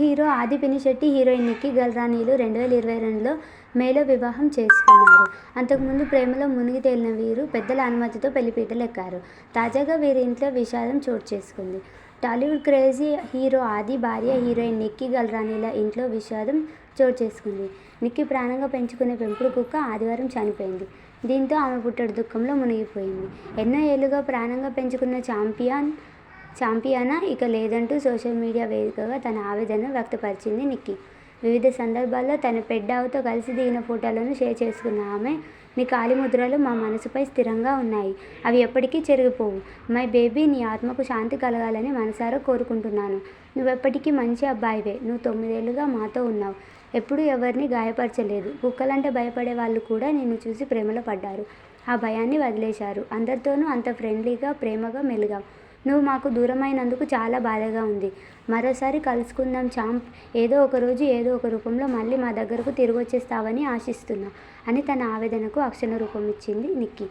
Hero ఆది Pinisetty heroine నిక్కి గల్రానీలు రెండు వేల ఇరవై రెండులో మేలో వివాహం చేసుకున్నారు. అంతకుముందు ప్రేమలో మునిగి తేలిన వీరు పెద్దల అనుమతితో పెళ్ళిపీటలు ఎక్కారు. తాజాగా వీరి ఇంట్లో విషాదం చోటు చేసుకుంది. టాలీవుడ్ క్రేజీ హీరో ఆది భార్య హీరోయిన్ నిక్కీ గల్రానీల ఇంట్లో విషాదం చోటు చేసుకుంది. నిక్కీ ప్రాణంగా పెంచుకునే పెంపుడు కుక్క ఆదివారం చనిపోయింది. దీంతో ఆమె పుట్టడు దుఃఖంలో మునిగిపోయింది. ఎన్నో ఏళ్ళుగా ప్రాణంగా పెంచుకున్న ఛాంపియన్ ఛాంపియనా ఇక లేదంటూ సోషల్ మీడియా వేదికగా తన ఆవేదనను వ్యక్తపరిచింది నిక్కీ. వివిధ సందర్భాల్లో తన పెడ్డావుతో కలిసి దిగిన ఫోటోలను షేర్ చేసుకున్న ఆమె నీ కాలి ముద్రలు మా మనసుపై స్థిరంగా ఉన్నాయి. అవి ఎప్పటికీ చెరిగిపోవు. మై బేబీ నీ ఆత్మకు శాంతి కలగాలని మనసారా కోరుకుంటున్నాను. నువ్వెప్పటికీ మంచి అబ్బాయివే. నువ్వు తొమ్మిదేళ్ళుగా మాతో ఉన్నావు. ఎప్పుడూ ఎవరిని గాయపరచలేదు. కుక్కలంటే భయపడే వాళ్ళు కూడా నిన్ను చూసి ప్రేమలో పడ్డారు. ఆ భయాన్ని వదిలేశారు. అందరితోనూ అంత ఫ్రెండ్లీగా ప్రేమగా మెలిగావు. నువ్వు మాకు దూరమైనందుకు చాలా బాధగా ఉంది. మరోసారి కలుసుకుందాం చాంప్. ఏదో ఒక రోజు ఏదో ఒక రూపంలో మళ్ళీ మా దగ్గరకు తిరిగి వచ్చేస్తావని ఆశిస్తున్నా అని తన ఆవేదనకు అక్షర రూపం ఇచ్చింది నిక్కీ.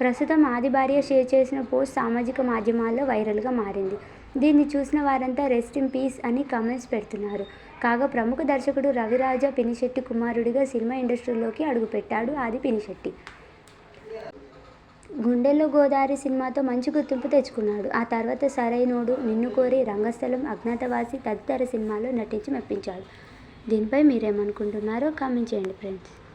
ప్రస్తుతం ఆది భార్య షేర్ చేసిన పోస్ట్ సామాజిక మాధ్యమాల్లో వైరల్గా మారింది. దీన్ని చూసిన వారంతా రెస్ట్ ఇన్ పీస్ అని కామెంట్స్ పెడుతున్నారు. కాగా ప్రముఖ దర్శకుడు రవిరాజ పినిశెట్టి కుమారుడిగా సినిమా ఇండస్ట్రీలోకి అడుగుపెట్టాడు ఆది పినిశెట్టి. గుండెల్లో గోదావరి సినిమాతో మంచి గుర్తింపు తెచ్చుకున్నాడు. ఆ తర్వాత సరైనోడు నిన్ను కోరి రంగస్థలం అజ్ఞాతవాసి తదితర సినిమాల్లో నటించి మెప్పించాడు. దీనిపై మీరేమనుకుంటున్నారో కామెంట్ చేయండి ఫ్రెండ్స్.